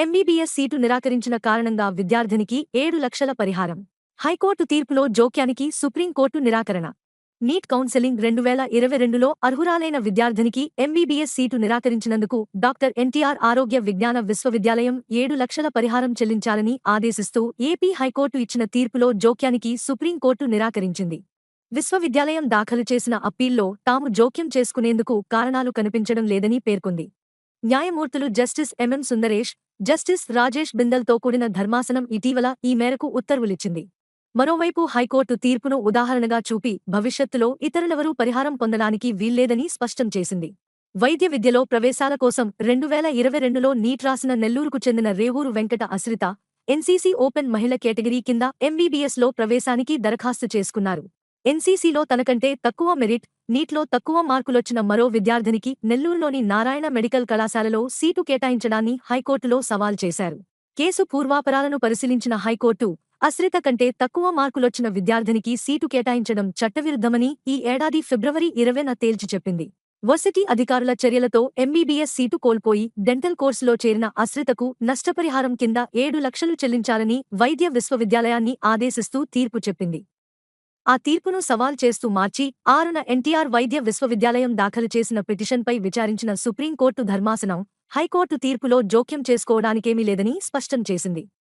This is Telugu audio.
ఎంబీబీఎస్ సీటు నిరాకరించిన కారణంగా విద్యార్థినికి ఏడు లక్షల పరిహారం. హైకోర్టు తీర్పులో జోక్యానికి సుప్రీంకోర్టు నిరాకరణ. నీట్ కౌన్సెలింగ్ రెండు వేల ఇరవై రెండులో అర్హురాలైన విద్యార్థినికి ఎంబీబీఎస్ సీటు నిరాకరించినందుకు డాక్టర్ ఎన్టీఆర్ ఆరోగ్య విజ్ఞాన విశ్వవిద్యాలయం ఏడు లక్షల పరిహారం చెల్లించాలని ఆదేశిస్తూ ఏపీ హైకోర్టు ఇచ్చిన తీర్పులో జోక్యానికి సుప్రీంకోర్టు నిరాకరించింది. విశ్వవిద్యాలయం దాఖలు చేసిన అప్పీల్లో తాము జోక్యం చేసుకునేందుకు కారణాలు కనిపించడం లేదని పేర్కొంది. న్యాయమూర్తులు justice MM Sundaresh justice Rajesh బిందల్తో కూడిన ధర్మాసనం ఇటీవల ఈ మేరకు ఉత్తర్వులిచ్చింది. మరోవైపు హైకోర్టు తీర్పును ఉదాహరణగా చూపి భవిష్యత్తులో ఇతరులెవరూ పరిహారం పొందడానికి వీల్లేదని స్పష్టం చేసింది. వైద్య విద్యలో ప్రవేశాల కోసం రెండు వేల ఇరవై రెండులో నీట్ రాసిన నెల్లూరుకు చెందిన రేవూరు వెంకట అశ్రిత ఎన్సీసీ ఓపెన్ మహిళ కేటగిరీ కింద ఎంబీబీఎస్లో ప్రవేశానికి దరఖాస్తు చేసుకున్నారు. ఎన్సీసీలో తనకంటే తక్కువ మెరిట్ నీట్లో తక్కువ మార్కులొచ్చిన మరో విద్యార్థినికి నెల్లూరులోని నారాయణ మెడికల్ కళాశాలలో సీటు కేటాయించడాన్ని హైకోర్టులో సవాల్ చేశారు. కేసు పూర్వాపరాలను పరిశీలించిన హైకోర్టు అశ్రిత కంటే తక్కువ మార్కులొచ్చిన విద్యార్థినికి సీటు కేటాయించడం చట్టవిరుద్ధమని ఈ ఏడాది ఫిబ్రవరి ఇరవైన తేల్చి చెప్పింది. వర్సిటీ అధికారుల చర్యలతో ఎంబీబీఎస్ సీటు కోల్పోయి డెంటల్ కోర్సులో చేరిన అశ్రితకు నష్టపరిహారం కింద ఏడు లక్షలు చెల్లించాలని వైద్య విశ్వవిద్యాలయాన్ని ఆదేశిస్తూ తీర్పు చెప్పింది. ఆ తీర్పును సవాల్ చేస్తూ మార్చి ఆరున ఎన్టీఆర్ వైద్య విశ్వవిద్యాలయం దాఖలు చేసిన పిటిషన్పై విచారించిన సుప్రీంకోర్టు ధర్మాసనం హైకోర్టు తీర్పులో జోక్యం చేసుకోవడానికేమీ లేదని స్పష్టం చేసింది.